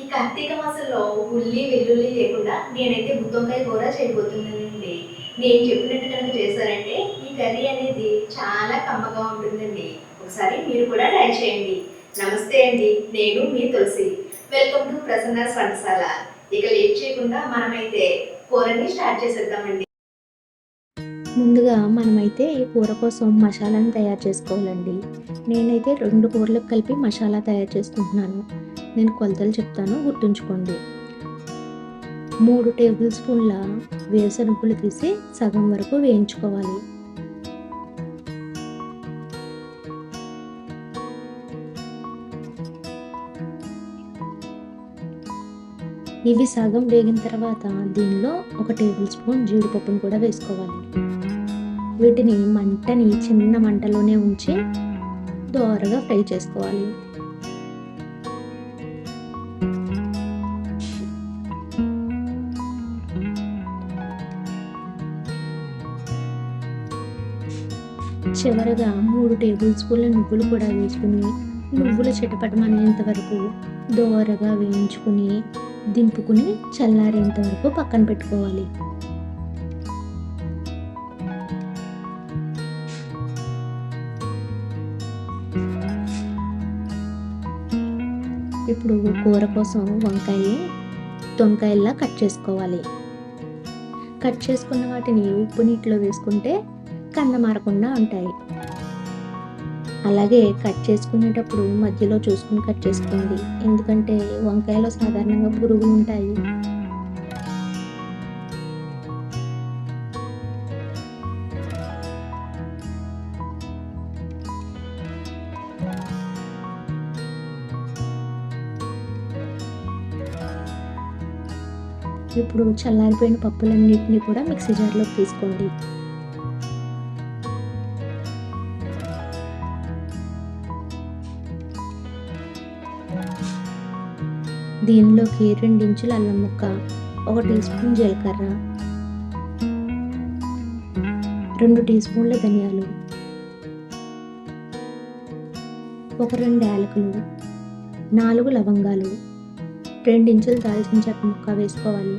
ఈ కార్తీక మాసంలో ఉల్లి వెల్లుల్లి లేకుండా నేనైతే గుత్తొంకాయ కూర చేయబోతున్నానండి. నేను చెప్పినట్టు కనుక చేశారంటే ఈ కర్రీ అనేది చాలా కమ్మగా ఉంటుందండి. ఒకసారి మీరు కూడా ట్రై చేయండి. నమస్తే అండి నేను మీ తులసి. వెల్కమ్ టు ప్రసన్న వంటశాల ఇక లేట్ చేయకుండా మనమైతే కూరని స్టార్ట్ చేసేద్దామండి. ముందుగా మనమైతే ఈ కూర కోసం మసాలాను తయారు చేసుకోవాలండి. నేనైతే రెండు కూరలకు కలిపి మసాలా తయారు చేసుకుంటున్నాను. నేను కొలతలు చెప్తాను గుర్తుంచుకోండి. మూడు టేబుల్ స్పూన్ల వేరుశనగలు తీసి సగం వరకు వేయించుకోవాలి. ఇవి సగం వేగిన తర్వాత దీనిలో ఒక టేబుల్ స్పూన్ జీడిపప్పును కూడా వేసుకోవాలి. వీటిని మంటని చిన్న మంటలోనే ఉంచి దోరగా ఫ్రై చేసుకోవాలి. చివరగా మూడు టేబుల్ స్పూన్ల నువ్వులు కూడా వేసుకుని నువ్వులు చిటపటమనేంత వరకు దోరగా వేయించుకుని దింపుకుని చల్లారేంత వరకు పక్కన పెట్టుకోవాలి. ఇప్పుడు కూర కోసం వంకాయని తొంకాయల్లా కట్ చేసుకోవాలి. కట్ చేసుకున్న వాటిని ఉప్పు నీటిలో వేసుకుంటే కన్న మారకుండా ఉంటాయి. అలాగే కట్ చేసుకునేటప్పుడు మధ్యలో చూసుకుని కట్ చేసుకోండి. ఎందుకంటే వంకాయలో సాధారణంగా పురుగులు ఉంటాయి. ఇప్పుడు చల్లారిపోయిన పప్పులన్నింటినీ కూడా మిక్సీ జార్లోకి తీసుకోండి. దీనిలోకి రెండించులు అల్లం ముక్క ఒక టీ స్పూన్ జీలకర్ర రెండు టీ స్పూన్ల ధనియాలు ఒక రెండు యాలకులు నాలుగు లవంగాలు రెండించులు దాల్చిన చెక్క ముక్క వేసుకోవాలి.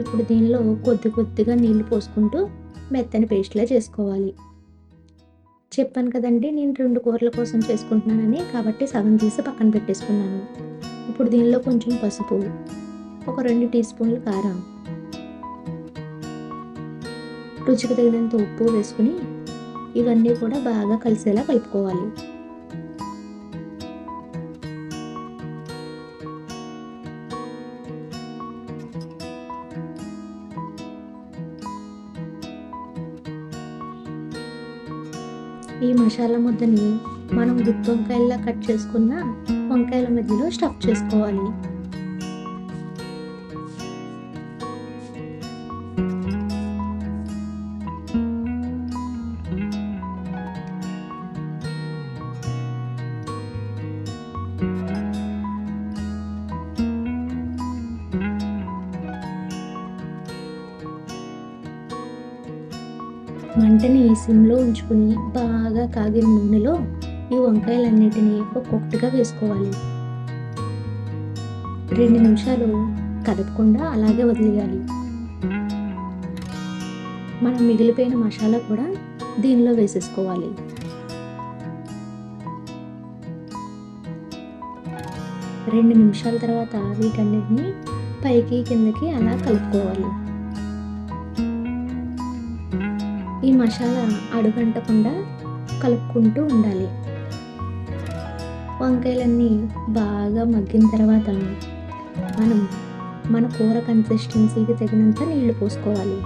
ఇప్పుడు దీనిలో కొద్ది కొద్దిగా నీళ్ళు పోసుకుంటూ మెత్తని పేస్ట్లా చేసుకోవాలి. చెప్పాను కదండి నేను రెండు కూరల కోసం చేసుకుంటున్నానని. కాబట్టి సగం తీసి పక్కన పెట్టేసుకున్నాను. ఇప్పుడు దీనిలో కొంచెం పసుపు ఒక రెండు టీ స్పూన్లు కారం రుచికి తగినంత ఉప్పు వేసుకుని ఇవన్నీ కూడా బాగా కలిసేలా కలుపుకోవాలి. ఈ మసాలా ముద్దని మనం గుత్తి వంకాయల్లా కట్ చేసుకున్న వంకాయల మధ్యలో స్టఫ్ చేసుకోవాలి. మంటని సిమ్లో ఉంచుకుని బాగా కాగిన నూనెలో ఈ వంకాయలన్నిటినీ ఒక్కొక్కటిగా వేసుకోవాలి. రెండు నిమిషాలు కదపకుండా అలాగే వదిలేయాలి. మనం మిగిలిపోయిన మసాలా కూడా దీనిలో వేసేసుకోవాలి. రెండు నిమిషాల తర్వాత వీటన్నిటిని పైకి కిందకి అలా కలుపుకోవాలి. ఈ మసాలా అడుగంటకుండా కలుపుకుంటూ ఉండాలి. వంకాయలన్నీ బాగా మగ్గిన తర్వాత మనం మన కూర కన్సిస్టెన్సీకి తగినంత నీళ్ళు పోసుకోవాలి.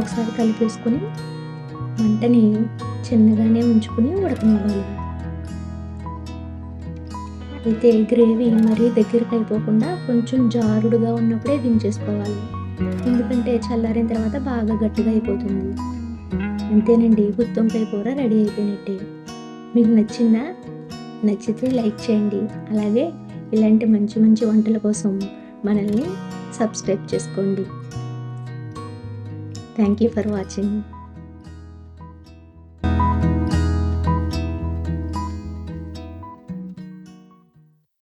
ఒకసారి కలిపేసుకుని మంటని చిన్నగానే ఉంచుకుని ఉడకనివ్వాలి. అయితే గ్రేవీ మరీ దగ్గరికి అయిపోకుండా కొంచెం జారుడుగా ఉన్నప్పుడే దించేసుకోవాలి. ఎందుకంటే చల్లారిన తర్వాత బాగా గట్టిగా అయిపోతుంది. అంతేనండి గుత్తొంకాయ కూర రెడీ అయిపోయినట్టే. మీకు నచ్చిందా? నచ్చితే లైక్ చేయండి. అలాగే ఇలాంటి మంచి మంచి వంటల కోసం మనల్ని సబ్స్క్రైబ్ చేసుకోండి. Thank you for watching